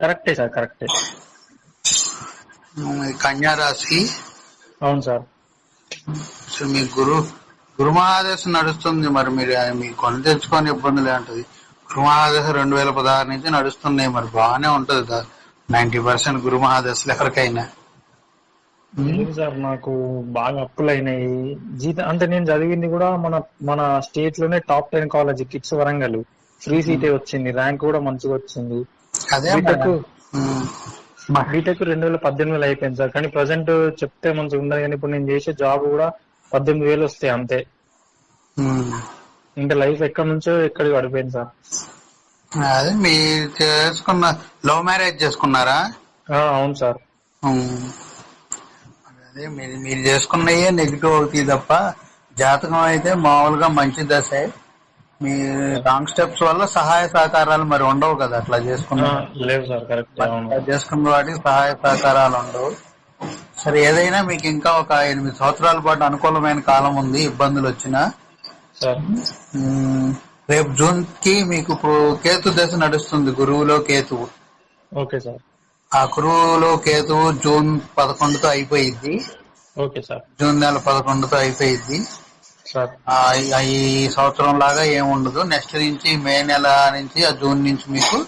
కరెక్టే సార్ కరెక్టే. కన్యా రాశి. అవును సార్. అసలు మీ గురు గురుమహాదశ నడుస్తుంది మరి మీరు మీ కొని తెచ్చుకొని ఇబ్బందులు ఏంటది గురుమహాదశ రెండు వేల పదహారు నుంచి నడుస్తున్నాయి మరి బాగానే ఉంటది నైన్టీ పర్సెంట్ గురుమహాదశలు ఎవరికైనా. లేదు సార్ నాకు బాగా అప్పులు అయినాయి. జీతం అంటే నేను చదివింది కూడా మన మన స్టేట్లోనే top ten college KITS Warangal. Free సీటే వచ్చింది ర్యాంక్ కూడా మంచిగా వచ్చింది. అదే బీటెక్ రెండు వేల పద్దెనిమిదిలో అయిపోయింది సార్. కానీ ప్రజెంట్ చెప్తే మంచిగా ఉండదు. కానీ ఇప్పుడు నేను చేసే జాబ్ కూడా పద్దెనిమిది వేలు వస్తాయి అంతే. ఇంకా లైఫ్ ఎక్కడి నుంచో ఎక్కడికి పడిపోయింది సార్. అదే మీరు చేసుకున్న లవ్ మ్యారేజ్ చేసుకున్నారా? అవును సార్. అదే మీరు మీరు చేసుకున్నయే నెగిటివ్ అవుతాయి తప్ప జాతకం అయితే మామూలుగా మంచి దశే. మీ రాంగ్ స్టెప్స్ వల్ల సహాయ సహకారాలు మరి ఉండవు కదా అట్లా చేసుకున్న? లేవు సార్ కరెక్ట్ చేసుకున్న వాటికి సహాయ సహకారాలు ఉండవు. సరే ఏదైనా మీకు ఇంకా ఒక ఎనిమిది సంవత్సరాల పాటు అనుకూలమైన కాలం ఉంది ఇబ్బందులు వచ్చినా రేపు జూన్కి మీకు ఇప్పుడు కేతు దశ నడుస్తుంది గురువులో కేతువు. Okay sir. ఆ గురువులో కేతువు జూన్ పదకొండుతో అయిపోయిద్ది. Okay sir. జూన్ నెల పదకొండుతో అయిపోయిద్ది. సార్. ఈ- సంవత్సరం లాగా ఏముండదు నెక్స్ట్ నుంచి మే నెల నుంచి ఆ జూన్ నుంచి మీకు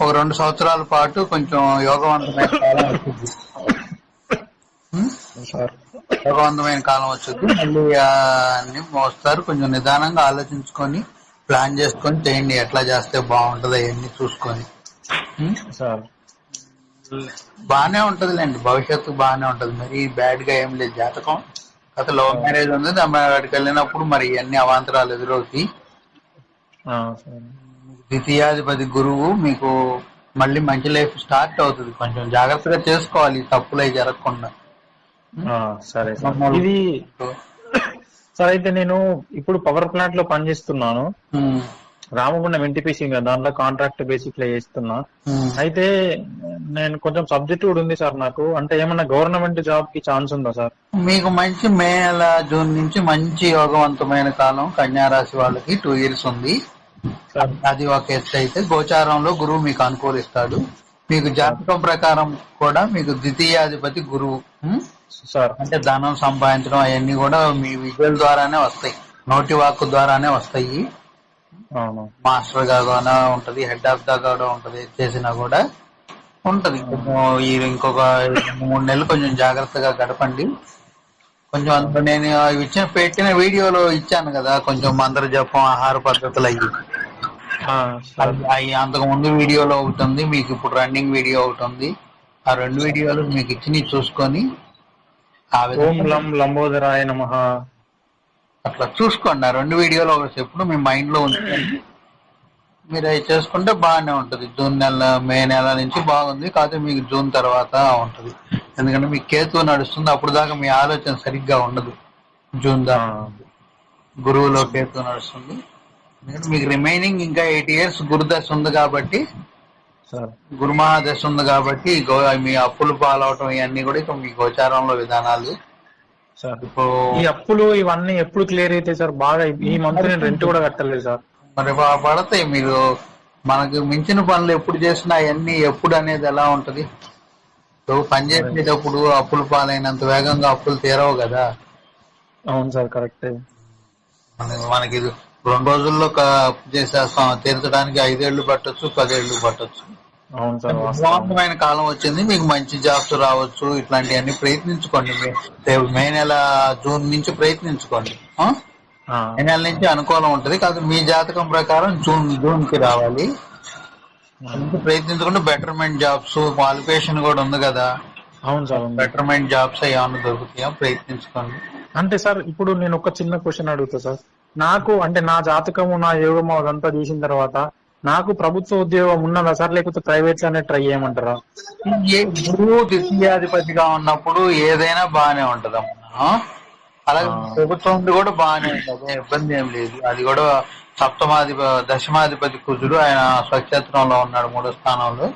ఒక రెండు సంవత్సరాల పాటు కొంచెం యోగవంతమైన కాలం వచ్చింది యోగవంతమైన కాలం వచ్చింది మళ్ళీ అన్ని మోస్తారు. కొంచెం నిదానంగా ఆలోచించుకొని ప్లాన్ చేసుకొని చేయండి. ఎట్లా చేస్తే బాగుంటది అవన్నీ చూసుకొని. బానే ఉంటదిలేండి. భవిష్యత్తు బానే ఉంటది. మరి బ్యాడ్గా ఏం లేదు. జాతకం గత లవ్ మ్యారేజ్ ఉంది వాడికి వెళ్ళినప్పుడు మరి అన్ని అవాంతరాలు ఎదురవుతాయి. ద్వితీయాధిపతి గురువు మీకు మళ్ళీ మంచి లైఫ్ స్టార్ట్ అవుతుంది. కొంచెం జాగ్రత్తగా చేసుకోవాలి తప్పులు జరగకుండా. సరే సార్. ఇది సార్ అయితే నేను ఇప్పుడు పవర్ ప్లాంట్లో పనిచేస్తున్నాను రామగుండం ఎన్టీపీసీ దాంట్లో కాంట్రాక్ట్ బేసిక్లో చేస్తున్నా. ఉమ్. అయితే నేను కొంచెం సబ్జెక్ట్ కూడా ఉంది సార్ నాకు. అంటే ఏమన్నా గవర్నమెంట్ జాబ్కి ఛాన్స్ ఉందా సార్? మీకు మంచి మే నెల జూన్ నుంచి మంచి యోగవంతమైన కాలం కన్యా రాశి వాళ్ళకి టూ ఇయర్స్ ఉంది. అది ఒక ఎత్తు అయితే గోచారంలో గురువు మీకు అనుకూలిస్తాడు. మీకు జాతకం ప్రకారం కూడా మీకు ద్వితీయాధిపతి గురువు? సార్. అంటే ధనం సంపాదించడం అవన్నీ కూడా మీ విద్యల ద్వారానే వస్తాయి. నోటి వాక్కు ద్వారానే వస్తాయి. మాస్టర్గా కూడా ఉంటది హెడ్ ఆఫ్గా కూడా ఉంటది చేసినా కూడా ఉంటది. ఈ ఇంకొక మూడు నెలలు కొంచెం జాగ్రత్తగా గడపండి. కొంచెం అందులో నేను ఇచ్చిన పెట్టిన వీడియోలో ఇచ్చాను కదా కొంచెం మందర జపం ఆహార పద్ధతులు అయ్యి. అవి అంతకు ముందు వీడియోలో ఉంది మీకు ఇప్పుడు రన్నింగ్ వీడియో ఉంది ఆ రెండు వీడియోలు మీకు ఇచ్చి చూసుకొని ఆ విధంగా లంబోదరాయ నమ. అట్లా చూసుకోండి. ఆ రెండు వీడియోలు ఒకటి ఎప్పుడు మీ మైండ్లో ఉంచుకోండి మీరు అవి చేసుకుంటే బాగానే ఉంటది. జూన్ నెల మే నెల నుంచి బాగుంది. కాకపోతే మీకు జూన్ తర్వాత ఉంటది. ఎందుకంటే మీకు కేతు నడుస్తుంది. అప్పుడు దాకా మీ ఆలోచన సరిగ్గా ఉండదు. జూన్ దాకా గురువులో కేతు నడుస్తుంది. ఎందుకంటే మీకు రిమైనింగ్ ఇంకా ఎయిట్ ఇయర్స్ గురుదశ ఉంది కాబట్టి సార్. గురుమహాదశ ఉంది కాబట్టి గో- మీ అప్పులు పాలవటం ఇవన్నీ కూడా ఇక మీ గోచారంలో విధానాలు సార్. ఇప్పుడు ఈ అప్పులు ఇవన్నీ ఎప్పుడు క్లియర్ అయితే సార్? బాగా ఈ మంత్ నేను రెంట్ కూడా కట్టలేదు సార్. మరి పడతాయి మీరు. మనకు మించిన పనులు ఎప్పుడు చేసినా అవన్నీ ఎప్పుడు అనేది ఎలా ఉంటది? ఇప్పుడు పని చేసేటప్పుడు అప్పులు పాలైనంత వేగంగా అప్పులు తీరవు కదా. అవును సార్ కరెక్ట్. మనకి మనకి ఇది రెండు రోజుల్లో క- అప్పు చేసేస్తాం. తీర్చడానికి ఐదేళ్ళు పట్టొచ్చు పదేళ్ళు పట్టొచ్చు. అవును సార్ వాస్తవం. వివాహమైన కాలం వచ్చింది మీకు మంచి జాబ్స్ రావచ్చు ఇట్లాంటివన్నీ ప్రయత్నించుకోండి. మే- నెల జూన్ నుంచి ప్రయత్నించుకోండి. మే నెల నుంచి అనుకూలం ఉంటది కాదు మీ జాతకం ప్రకారం జూన్ జూన్కి రావాలి ప్రయత్నించుకుంటే బెటర్మెంట్ జాబ్స్ క్వాలిఫికేషన్ కూడా ఉంది కదా. అవును సార్. బెటర్మెంట్ జాబ్స్ ఏమైనా దొరుకుతాయో? ప్రయత్నించుకోండి. అంటే సార్ ఇప్పుడు నేను ఒక చిన్న క్వశ్చన్ అడుగుతా సార్. నాకు అంటే నా జాతకము నా యోగము అదంతా చూసిన తర్వాత నాకు ప్రభుత్వ ఉద్యోగం ఉన్నదా సార్? లేకపోతే ప్రైవేట్లోనే ట్రై చేయమంటారా? గురువు ద్వితీయాధిపతిగా ఉన్నప్పుడు ఏదైనా బాగానే ఉంటదమ్మా అలాగే. ప్రభుత్వం కూడా బాగానే ఉంటది ఇబ్బంది ఏం లేదు. అది కూడా సప్తమాధిప దశమాధిపతి కుజుడు ఆయన స్వక్షేత్రంలో ఉన్నాడు మూడో స్థానంలో.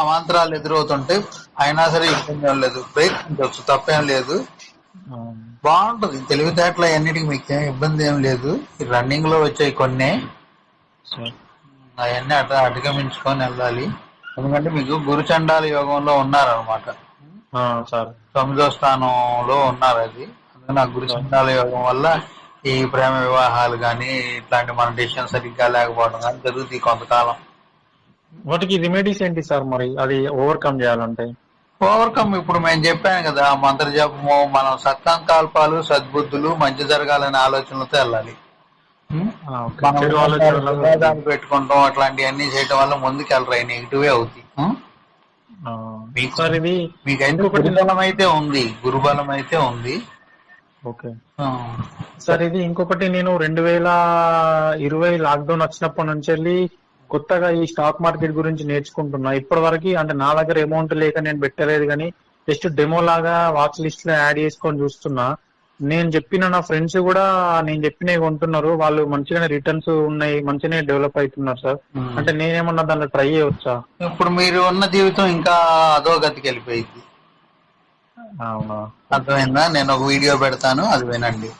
అవాంతరాలు ఎదురవుతుంటే అయినా సరే ఇబ్బంది ఏం లేదు. ప్రయత్నించవచ్చు తప్పేం లేదు. బాగుంటది. తెలివితేటలు అన్నిటికీ మీకు ఏం ఇబ్బంది ఏం లేదు. రన్నింగ్లో వచ్చాయి కొన్ని. అవన్నీ అట్లా అధిగమించుకొని వెళ్ళాలి. ఎందుకంటే మీకు గురుచండాల యోగంలో ఉన్నారనమాట సార్. తొమ్మిదో స్థానంలో ఉన్నారు అది. అందుకని ఆ గురుచండాల యోగం వల్ల ఈ ప్రేమ వివాహాలు కానీ ఇట్లాంటి మన డిసిషన్ సరిగ్గా లేకపోవడం కానీ జరుగుతాయి కొంతకాలం. వాటికి రెమెడీస్ ఏంటి సార్ మరి? అది ఓవర్కమ్ చేయాలంటే? ఓవర్కమ్ ఇప్పుడు మేము చెప్పాను కదా మంత్ర జపము మనం సత్సంకల్పాలు సద్బుద్ధులు మంచి జరగాలనే ఆలోచనలతో వెళ్ళాలి. చెడు ఆలోచనలు వివాదాలు పెట్టుకుంటాం అట్లాంటివన్నీ చేయటం వల్ల ముందుకు వెళ్ళరాయి నెగిటివే అవుతాయి. ఉం? ఆ, మీకు- సార్ ఇది మీకైతే ఇంకొకటి- గురుబలం అయితే ఉంది గురుబలం అయితే ఉంది. ఓకే. ఆ, సార్ ఇది ఇంకొకటి నేను రెండు వేల ఇరవై లాక్డౌన్ వచ్చినప్పటి నుంచి వెళ్ళి కొత్తగా ఈ స్టాక్ మార్కెట్ గురించి నేర్చుకుంటున్నా. ఇప్పటి వరకు అంటే నా దగ్గర అమౌంట్ లేక నేను పెట్టలేదు కానీ జస్ట్ డెమో లాగా వాచ్ లిస్ట్లో యాడ్ చేసుకొని చూస్తున్నా. నేను చెప్పిన నా ఫ్రెండ్స్ కూడా నేను చెప్పినవి కొంటున్నారు. వాళ్ళు మంచిగానే రిటర్న్స్ ఉన్నాయి మంచిగానే డెవలప్ అవుతున్నారు సార్. అంటే నేనేమన్నా దాంట్లో ట్రై చేయవచ్చా? ఇప్పుడు మీరు ఉన్న జీవితం ఇంకా అదో గతికి వెళ్ళిపోయింది. అవునా? అర్థమైందా? నేను ఒక వీడియో పెడతాను అది వినండి.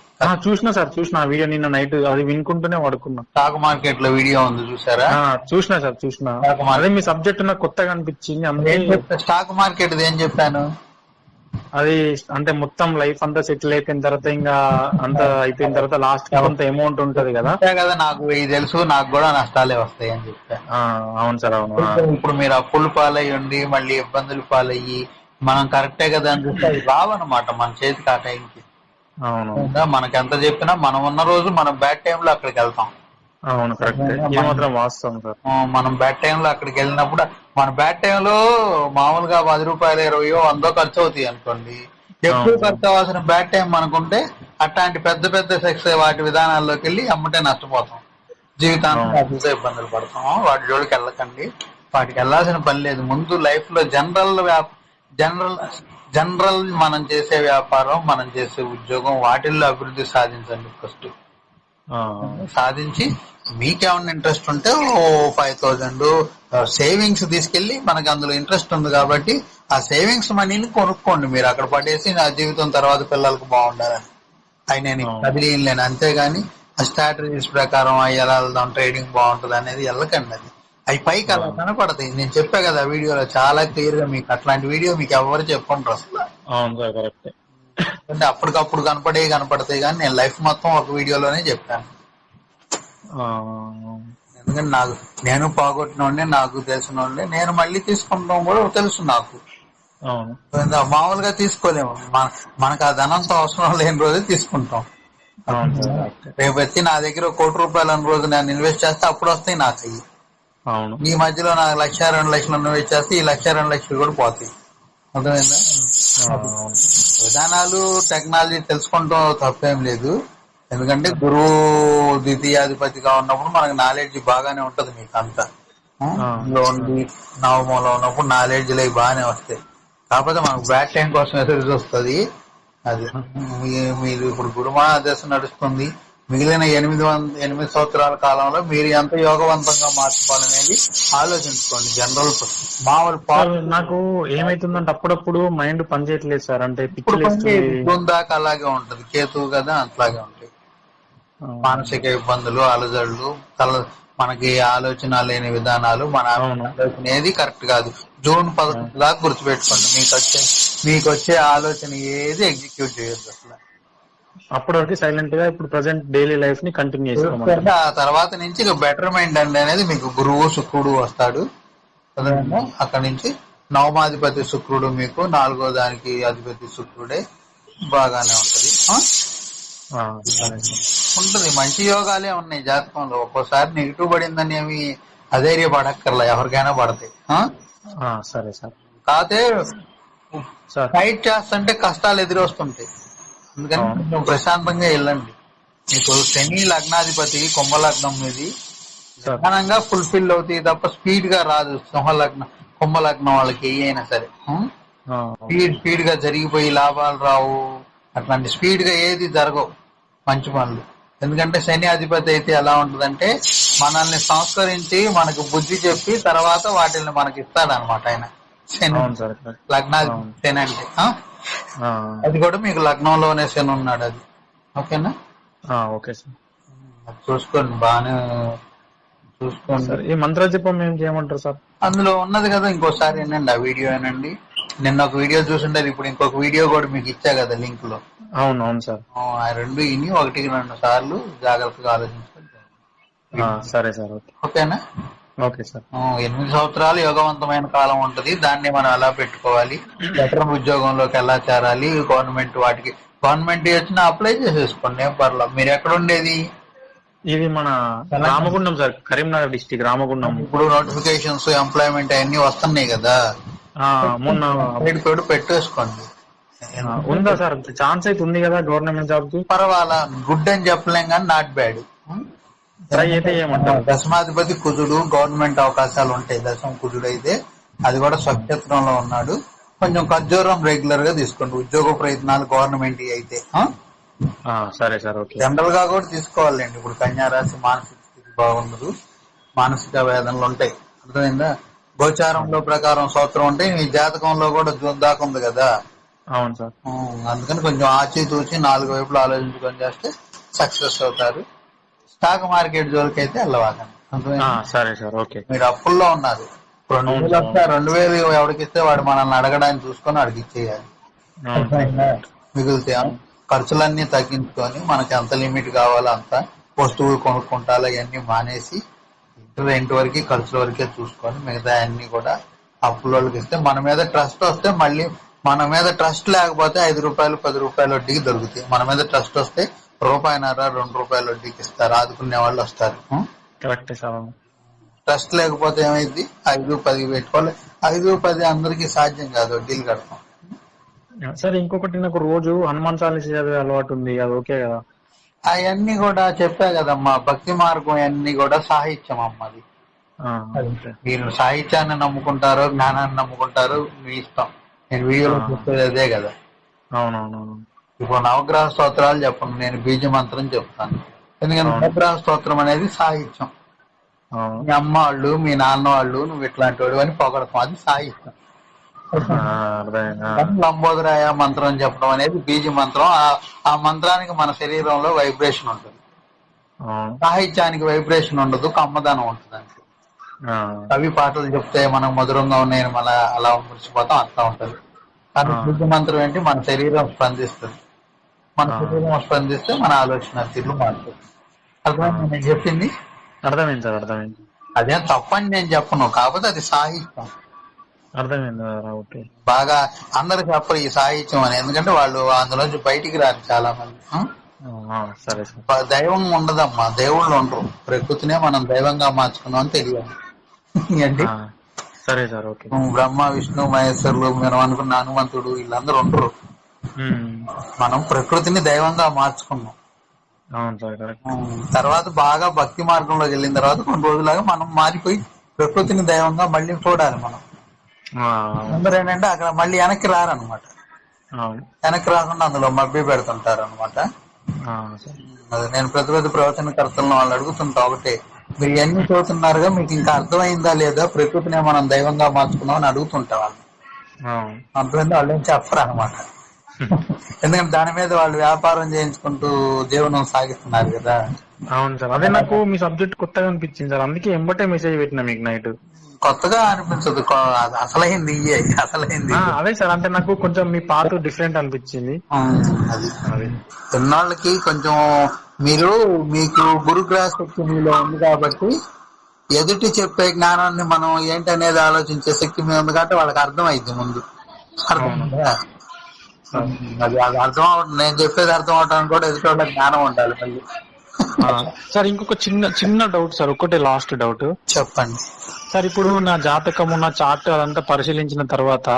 చూసినా సార్ చూసిన వీడియో నిన్న నైట్ అది వినుకుంటూనే పడుకున్నా. స్టాక్ మార్కెట్లో వీడియో ఉంది చూసారా? చూసినా సార్ చూసినా. అదే మీ సబ్జెక్ట్ నాకు కొత్తగా అనిపించింది స్టాక్ మార్కెట్ ఏం చెప్పాను? అది అంటే మొత్తం లైఫ్ అంతా సెటిల్ అయిపోయిన తర్వాత ఇంకా అంత అయిపోయిన తర్వాత లాస్ట్ కొంత అమౌంట్ ఉంటది కదా. కదా నాకు ఇది తెలుసు నాకు కూడా నష్టాలే వస్తాయి అని చెప్పాను అవును సార్ అవును. ఇప్పుడు మీరు అప్పులు పాలయ్యి ఉండి మళ్ళీ ఇబ్బందులు పాలయ్యి మనం కరెక్టే కదా అని చూస్తే అవి రావన్నమాట మన చేతికి ఆ టైంకి అవును. మనకి ఎంత చెప్పినా మనం ఉన్న రోజు మనం బ్యాడ్ టైంలో అక్కడికి వెళ్తాం. అవును కరెక్ట్ ఇది మాత్రం వాస్తవం సార్. ఆ, మనం బ్యాడ్ టైంలో అక్కడికి వెళ్ళినప్పుడు మన బ్యాడ్ టైంలో మామూలుగా పది రూపాయలు ఇరవయో వందో ఖర్చు అవుతాయి అనుకోండి. ఎక్కువ. ఖర్చు అవ్వాల్సిన బ్యాడ్ టైం మనకుంటే అట్లాంటి పెద్ద పెద్ద సెక్స్ వాటి విధానాల్లోకి వెళ్ళి అమ్మటే నష్టపోతాం. జీవితాంతం ఇబ్బందులు పడతాం వాటి జోలికి వెళ్ళకండి. వాటికి వెళ్ళాల్సిన పని లేదు. ముందు లైఫ్లో జనరల్ వ్యాప జనరల్ జనరల్ మనం చేసే వ్యాపారం మనం చేసే ఉద్యోగం వాటిల్లో అభివృద్ధి సాధించండి ఫస్ట్ సాధించి మీకేమన్నా ఇంట్రెస్ట్ ఉంటే ఓ ఫైవ్ థౌజండ్ సేవింగ్స్ తీసుకెళ్ళి మనకి అందులో ఇంట్రెస్ట్ ఉంది కాబట్టి ఆ సేవింగ్స్ మనీని కొనుక్కోండి. మీరు అక్కడ పడేసి నా జీవితం తర్వాత పిల్లలకు బాగుండాలని. అవును. కదిలియలేను అంతేగాని ఆ స్ట్రాటజీస్ ప్రకారం అవి ఎలా వెళ్దాం ట్రేడింగ్ బాగుంటుంది అనేది వెళ్ళకండి అది. అవి పైకి అలా. కనపడతాయి. నేను చెప్పా కదా వీడియోలో చాలా క్లియర్గా మీకు అట్లాంటి వీడియో మీకు ఎవరు చెప్పండి అసలు? అవును సార్ కరెక్ట్. అంటే అప్పటికప్పుడు కనపడే కనపడతాయి కానీ నేను లైఫ్ మొత్తం ఒక వీడియోలోనే చెప్పాను. ఎందుకంటే నాకు నేను పోగొట్టినోడిని నాకు తెలిసిన నేను మళ్ళీ తీసుకుంటాం కూడా తెలుసు నాకు. మామూలుగా తీసుకోలేము. మన మనకు ఆ ధనంతో అవసరం లేని రోజే తీసుకుంటాం. రేపు ఎత్తి నా దగ్గర కోటి రూపాయలు అన్న రోజు నేను ఇన్వెస్ట్ చేస్తే అప్పుడు వస్తాయి నాకు అయ్యి ఈ మధ్యలో నాకు లక్ష రెండు లక్షలు ఇన్వెస్ట్ చేస్తే ఈ లక్ష రెండు లక్షలు కూడా పోతాయి. అర్థమైందా? విధానాలు టెక్నాలజీ తెలుసుకుంటాం తప్పేం లేదు. ఎందుకంటే గురువు ద్వితీయాధిపతిగా ఉన్నప్పుడు మనకు నాలెడ్జ్ బాగానే ఉంటది మీకు అంతా ఉండి నవమంలో ఉన్నప్పుడు నాలెడ్జ్ లైక్ బాగానే వస్తాయి. కాకపోతే మనకు బ్యాడ్ టైం కోసం ఎదురు చూస్తుంది. అది. మీ- మీరు ఇప్పుడు గురుమా దశ నడుస్తుంది. మిగిలిన ఎనిమిది వంద ఎనిమిది సంవత్సరాల కాలంలో మీరు ఎంత యోగవంతంగా మార్చుకోవాలనేది ఆలోచించుకోండి జనరల్ మామూలు నాకు ఏమైతుందంటే అప్పుడప్పుడు మైండ్ పనిచేయట్లేదు సార్. అంటే దాకా అలాగే ఉంటది. కేతువు కదా అట్లాగే ఉంటాయి మానసిక ఇబ్బందులు అలజడులు తల మనకి ఆలోచన లేని విధానాలు మన ఏది కరెక్ట్ కాదు. జూన్ పదకొండు దాకా గుర్తుపెట్టుకోండి. మీకు వచ్చే మీకు వచ్చే ఆలోచన ఏది ఎగ్జిక్యూట్ చేయొద్దు అసలు. అప్పటి వరకు సైలెంట్గా ఇప్పుడు ప్రజెంట్ డైలీ లైఫ్ని కంటిన్యూ చేసుకోమంటారు ఆ తర్వాత నుంచి ఇక బెటర్మెంట్ అండి అనేది మీకు గురువు శుక్రుడు వస్తాడు. అక్కడ నుంచి నవమాధిపతి శుక్రుడు మీకు నాలుగో దానికి అధిపతి శుక్రుడే బాగానే ఉంటది. ఉంటది. మంచి యోగాలే ఉన్నాయి జాతకంలో. ఒక్కోసారి నెగిటివ్ పడిందని ఏమి అధైర్య పడక్కర్లా ఎవరికైనా పడతాయి సరే సార్. కాకపోతే ఫైట్ చేస్తుంటే కష్టాలు ఎదురొస్తుంటాయి. అందుకని. కొంచెం ప్రశాంతంగా వెళ్ళండి. మీకు శని లగ్నాధిపతి కుంభ లగ్నం ఇది ప్రధానంగా ఫుల్ఫిల్ అవుతాయి తప్ప స్పీడ్గా రాదు సింహ లగ్నం కుంభ లగ్నం వాళ్ళకి ఏ అయినా సరే. స్పీడ్ స్పీడ్గా జరిగిపోయి లాభాలు రావు. అట్లాంటి స్పీడ్గా ఏది జరగవు మంచి పనులు. ఎందుకంటే శని అధిపతి అయితే ఎలా ఉంటదంటే మనల్ని సంస్కరించి మనకు బుద్ధి చెప్పి తర్వాత వాటిని మనకి ఇస్తాడనమాట ఆయన. శని. లగ్నాధిపతి. శని అంటే. అది కూడా మీకు లగ్నంలోనే శని ఉన్నాడు అది. ఓకేనా? Okay sir. చూసుకోండి బాగానే చూసుకోండి. సార్ ఈ మంత్ర జపం ఏం చేయమంటారు సార్? అందులో ఉన్నది కదా ఇంకోసారి ఏంటండి ఆ వీడియో ఏనండి నిన్న ఒక వీడియో చూసుండేది ఇప్పుడు ఇంకొక వీడియో కూడా మీకు ఇచ్చా కదా లింక్లో అవును అవును సార్. ఆ, రెండు ఇని ఒకటికి రెండు సార్లు జాగ్రత్తగా ఆలోచించుకొని చేయండి. ఆ, సరే సార్ ఓకే. ఓకేనా? ఎనిమిది సంవత్సరాలు యోగవంతమైన కాలం ఉంటది. దాన్ని మనం ఎలా పెట్టుకోవాలి? బెటర్ ఉద్యోగంలోకి ఎలా చేరాలి? గవర్నమెంట్ వాటికి గవర్నమెంట్ వచ్చినా అప్లై చేసేసుకోండి. ఏం పర్లేదు. మీరు ఎక్కడ ఉండేది? ఇది మన రామగుండం సార్. కరీంనగర్ డిస్టిక్ రామగుండం. ఇప్పుడు నోటిఫికేషన్స్ ఎంప్లాయ్మెంట్ అవన్నీ వస్తున్నాయి కదా. మొన్న పెట్టేసుకోండి. ఉందా సార్? ఛాన్స్ అయితే ఉంది కదా గవర్నమెంట్ జాబ్కి పర్వాలా. గుడ్ అని చెప్పలేం కానీ నాట్ బ్యాడ్ ట్రై అయితే చేయమంటారు దశమాధిపతి కుజుడు గవర్నమెంట్ అవకాశాలు ఉంటాయి. దశమ కుజుడు అయితే అది కూడా స్వక్షేత్రంలో ఉన్నాడు. కొంచెం ఖర్జూరం రెగ్యులర్గా తీసుకోండి ఉద్యోగ ప్రయత్నాలు గవర్నమెంట్ అయితే. సరే సార్ ఓకే. జనరల్గా కూడా తీసుకోవాలండి. ఇప్పుడు కన్యా రాశి మానసిక స్థితి బాగుండదు. మానసిక వేదనలు ఉంటాయి. అర్థమైందా? గోచారంలో ప్రకారం సూత్రం ఉంటే మీ జాతకంలో కూడా జూన్ దాకా ఉంది కదా. అవును సార్. అందుకని కొంచెం ఆచి తూచి నాలుగు వైపులు ఆలోచించుకొని చేస్తే సక్సెస్ అవుతారు. స్టాక్ మార్కెట్ జోలికి అయితే వెళ్ళవాకండి? సరే సార్ ఓకే. మీరు అప్పుల్లో ఉన్నారు. రెండు వేలు వస్తే రెండు వేలు ఎవరికిస్తే వాడు మనల్ని అడగడానికి చూసుకొని వాడికి ఇచ్చేయాలి. మిగిలితే ఖర్చులన్నీ తగ్గించుకొని మనకి ఎంత లిమిట్ కావాలో అంత వస్తువులు కొనుక్కుంటాలు అవన్నీ మానేసి రెంట్ వరకు ఖర్చుల వరకే చూసుకొని మిగతా అన్ని కూడా అప్పులోకి ఇస్తే మన మీద ట్రస్ట్ వస్తే మళ్ళీ మన మీద ట్రస్ట్ లేకపోతే ఐదు రూపాయలు పది రూపాయల వడ్డీకి దొరుకుతాయి. మన మీద ట్రస్ట్ వస్తే రూపాయిన్నర రెండు రూపాయల వడ్డీకి ఇస్తారు. ఆదుకునే వాళ్ళు వస్తారు? కరెక్టే సార్. ట్రస్ట్ లేకపోతే ఏమైంది? ఐదు పది పెట్టుకోవాలి. ఐదు పది అందరికీ సాధ్యం కాదు వడ్డీలు కడతాం సార్ ఇంకొకటి నాకు రోజు హనుమాన్ చాలీస చదివే అలవాటు ఉంది. అది ఓకే కదా. అవన్నీ కూడా చెప్పా కదమ్మా. భక్తి మార్గం అన్ని కూడా సాహిత్యం అమ్మది. మీరు సాహిత్యాన్ని నమ్ముకుంటారో జ్ఞానాన్ని నమ్ముకుంటారో మీ ఇష్టం. నేను వీడియోలో. చెప్పేది అదే కదా. అవునవునవును. ఇప్పుడు నవగ్రహ స్తోత్రాలు చెప్పను నేను బీజ మంత్రం చెప్తాను. ఎందుకంటే. నవగ్రహ స్తోత్రం అనేది సాహిత్యం. మీ అమ్మ వాళ్ళు మీ నాన్న వాళ్ళు నువ్వు ఇట్లాంటి వాడు అని పొగడతాం. అది సాహిత్యం. లంబోదరాయ మంత్రం చెప్పడం అనేది బీజ మంత్రం. ఆ- ఆ మంత్రానికి మన శరీరంలో వైబ్రేషన్ ఉంటుంది. సాహిత్యానికి వైబ్రేషన్ ఉండదు కమ్మదనం ఉంటుంది అంతే ఆ, కవి పాటలు చెప్తే మనం మధురంగా ఉన్నాయని మన అలా మురిసిపోతాం అట్లా ఉంటది. కానీ ఆ. బుద్ధి మంత్రం ఏంటి? మన శరీరం స్పందిస్తుంది. మన. శరీరం స్పందిస్తే మన ఆలోచన తీర్లు మారుతుంది అర్థమైంది నేను చెప్పింది? అర్థమైంది సార్ అర్థమైంది. అదేం తప్పని నేను చెప్పను కాకపోతే అది సాహిత్యం. అర్థమైంది ఓకే బాగా అందరు చెప్పరు ఈ సాహిత్యం అని ఎందుకంటే వాళ్ళు అందులోంచి బయటికి రారు చాలా మంది సరే దైవం ఉండదమ్మా దేవుళ్ళు ఉండరు. ప్రకృతినే మనం దైవంగా మార్చుకున్నాం అని తెలియాలి ఏంటి? సరే సార్ ఓకే. బ్రహ్మ విష్ణు మహేశ్వరులు మనం అనుకున్న హనుమంతుడు వీళ్ళందరూ ఉండరు. మనం ప్రకృతిని దైవంగా మార్చుకున్నాం. తర్వాత బాగా భక్తి మార్గంలోకి వెళ్ళిన తర్వాత కొన్ని రోజులాగా మనం మారిపోయి ప్రకృతిని దైవంగా మళ్ళీ చూడాలి మనం. అందరూ ఏంటంటే అక్కడ మళ్ళీ వెనక్కి రారనమాట వెనక్కి రాకుండా అందులో మభ్య పెడుతుంటారు అనమాట నేను ప్రతి ప్రతి ప్రవచనకర్తలను వాళ్ళు అడుగుతుంటా ఒకటే మీరు ఎన్ని చదువుతున్నారుగా మీకు ఇంకా అర్థమైందా లేదా? ప్రకృతిని మనం దైవంగా మార్చుకున్నాం అని అడుగుతుంటా వాళ్ళు. అర్థమైంది వాళ్ళు ఏం చెప్పరు అనమాట ఎందుకంటే దాని మీద వాళ్ళు వ్యాపారం చేయించుకుంటూ జీవనం సాగిస్తున్నారు కదా. అవును సార్. అదే నాకు మీ సబ్జెక్ట్ కొత్తగా అనిపించింది సార్. అందుకే ఎంబటే మెసేజ్ పెట్టిన మీకు నైట్. కొత్తగా అనిపించదు. అసలైంది అసలైంది అదే సార్. అంటే నాకు కొంచెం మీ పాత డిఫరెంట్ అనిపించింది. అది. ఇన్నాళ్ళకి కొంచెం మీరు మీకు గురుగ్రహ శక్తి మీలో ఉంది కాబట్టి ఎదుటి చెప్పే జ్ఞానాన్ని మనం ఏంటనేది ఆలోచించే శక్తి మీద ఉంది కాబట్టి వాళ్ళకి అర్థం అయింది ముందు? అది అది అర్థం అవ- నేను చెప్పేది అర్థం అవడానికి కూడా ఎదుటి వాళ్ళకి జ్ఞానం ఉండాలి మళ్ళీ. సార్ ఇంకొక చిన్న చిన్న డౌట్ సార్ ఒకటే లాస్ట్ డౌట్ చెప్పండి. సార్ ఇప్పుడు నా జాతకము నా చార్ట్ అదంతా పరిశీలించిన తర్వాత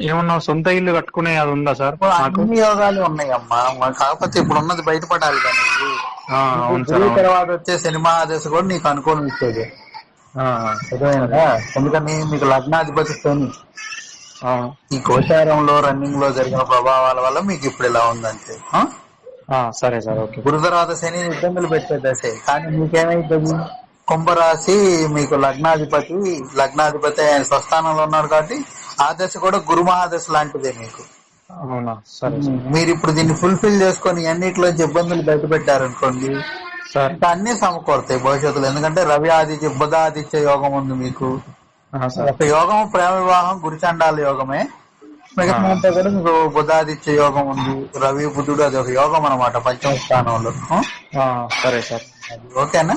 ఏమన్నా సొంత ఇల్లు కట్టుకునే అది ఉందా సార్? అన్ని యోగాలు ఉన్నాయమ్మా. కాకపోతే ఇప్పుడు ఉన్నది బయటపడాలి కానీ. తర్వాత వచ్చే సినిమా ఆదేశ కూడా నీకు అనుకూలం ఇచ్చేది. ఎందుకని? మీకు లగ్నాధిపతి శని. ఆ, ఈ గోచారంలో రన్నింగ్లో జరిగిన ప్రభావాల వల్ల మీకు ఇప్పుడు ఇలా ఉందంటే. సరే సార్ ఓకే. గురు తర్వాత శని ఇబ్బందులు పెట్టే దశే. కానీ మీకేమైతుంది? కుంభరాశి మీకు లగ్నాధిపతి లగ్నాధిపతి ఆయన స్వస్థానంలో ఉన్నారు కాబట్టి ఆ దశ కూడా గురు మహాదశ లాంటిదే మీకు. అవునా? సరే సార్. మీరు ఇప్పుడు దీన్ని ఫుల్ఫిల్ చేసుకొని అన్నిటిలోంచి ఇబ్బందులు బయట పెట్టారనుకోండి సార్. ఇంకా అన్ని సమకూరుతాయి భవిష్యత్తులో. ఎందుకంటే రవి ఆదిత్య బుధ ఆదిత్య యోగం ఉంది మీకు. ఒక యోగం ప్రేమ వివాహం గురుచండాల యోగమే. మిగతా అంతా కూడా మీకు బుధాదిత్య యోగం ఉంది. రవి బుధుడు అది ఒక యోగం అనమాట పంచమ స్థానంలో. సరే సార్. ఓకేనా?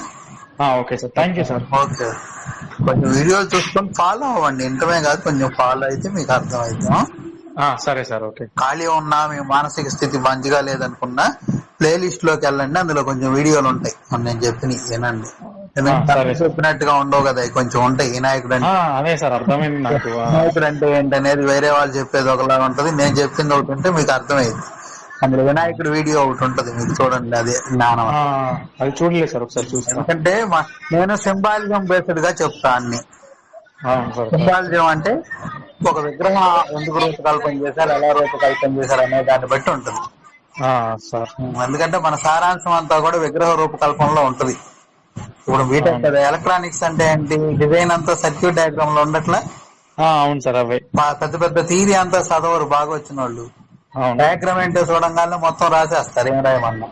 Okay sir. Thank you sir. Okay. కొంచెం వీడియోలు చూసుకొని ఫాలో అవ్వండి. ఇంటమే కాదు కొంచెం ఫాలో అయితే మీకు ఆ? ఆ, సరే సార్ ఓకే. ఖాళీ ఉన్నా మీ మానసిక స్థితి మంచిగా లేదనుకున్నా ప్లేలిస్ట్లోకి వెళ్ళండి. అందులో కొంచెం వీడియోలు ఉంటాయి. నేను చెప్పిన వినండి. చెప్పినట్టుగా ఉండవు కదా కొంచెం ఉంటాయి. వినాయకుడు అంటే అదే సార్ అర్థమైంది నాకు. వినాయకుడు అంటే ఏంటనేది వేరే వాళ్ళు చెప్పేది ఒకలాగా ఉంటది. నేను చెప్పింది ఒకటి ఉంటే మీకు అర్థమైంది అందులో వినాయకుడు వీడియో ఒకటి ఉంటది మీకు చూడండి అదే జ్ఞానం. అది చూడలేదు సార్ ఒకసారి చూస్తాను ఎందుకంటే నేను సింబాలిజం బేస్డ్గా చెప్తా అన్ని. సింబాలిజం అంటే ఒక విగ్రహం ఎందుకు రూపకల్పన చేశారు ఎలా రూపకల్పన చేశారు అనే దాన్ని బట్టి ఉంటుంది. ఆ, సార్. ఎందుకంటే మన సారాంశం అంతా కూడా విగ్రహ రూపకల్పనలో ఉంటది. ఇప్పుడు బీటెక్ కదా ఎలక్ట్రానిక్స్ అంటే ఏంటి డిజైన్ అంతా సర్క్యూట్ డయాగ్రామ్లో ఉండట్లా? అవును సార్ అవే. పెద్ద పెద్ద థీరీ అంతా చదవరు బాగా వచ్చిన వాళ్ళు డయాగ్రామ్ ఏంటో చూడంగానే మొత్తం రాసేస్తారు ఏం రాయమన్నా.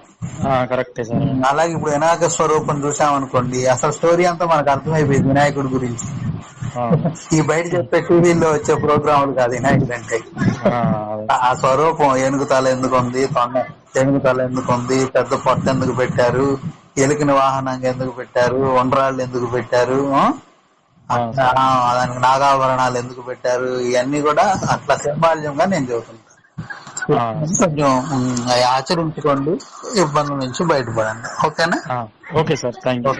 ఆ, కరెక్టే సార్. అలాగే ఇప్పుడు వినాయక స్వరూపం చూసామనుకోండి అసలు స్టోరీ అంతా మనకు అర్థమైపోయింది వినాయకుడి గురించి. ఈ బయట చెప్పే టీవీల్లో వచ్చే ప్రోగ్రాములు కాదు వినాయకుడు అంటే. ఆ, స్వరూపం ఏనుగు తల ఎందుకు ఉంది తొండ ఏనుగు తల ఎందుకు ఉంది పెద్ద పొట్ట ఎందుకు పెట్టారు ఎలుకని వాహనంగా ఎందుకు పెట్టారు ఉండ్రాళ్ళు ఎందుకు పెట్టారు దానికి నాగాభరణాలు ఎందుకు పెట్టారు ఇవన్నీ కూడా అట్లా సింబాలిజంగా నేను చెబుతుంటాను ఆ, కొంచెం ఆచరించుకోండి ఇబ్బందుల నుంచి బయటపడండి. ఓకేనా? Okay sir. Thank you